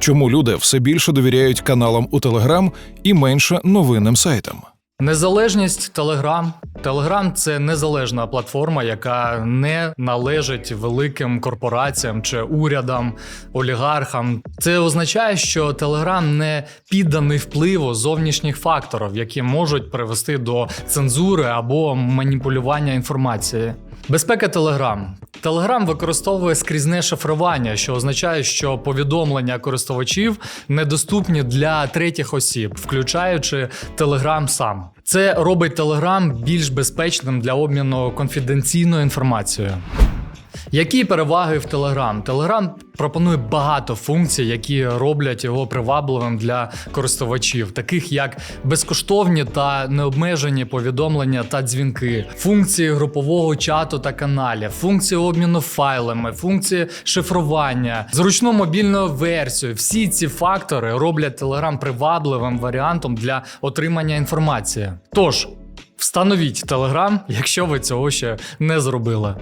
Чому люди все більше довіряють каналам у Телеграм і менше новинним сайтам? Незалежність Телеграм. Телеграм це незалежна платформа, яка не належить великим корпораціям чи урядам, олігархам. Це означає, що Телеграм не підданий впливу зовнішніх факторів, які можуть привести до цензури або маніпулювання інформацією. Безпека Телеграм. Телеграм використовує скрізне шифрування, що означає, що повідомлення користувачів недоступні для третіх осіб, включаючи Телеграм сам. Це робить Телеграм більш безпечним для обміну конфіденційною інформацією. Які переваги в Telegram? Telegram пропонує багато функцій, які роблять його привабливим для користувачів, таких як безкоштовні та необмежені повідомлення та дзвінки, функції групового чату та каналів, функції обміну файлами, функції шифрування, зручну мобільну версію. Всі ці фактори роблять Telegram привабливим варіантом для отримання інформації. Тож, встановіть Telegram, якщо ви цього ще не зробили.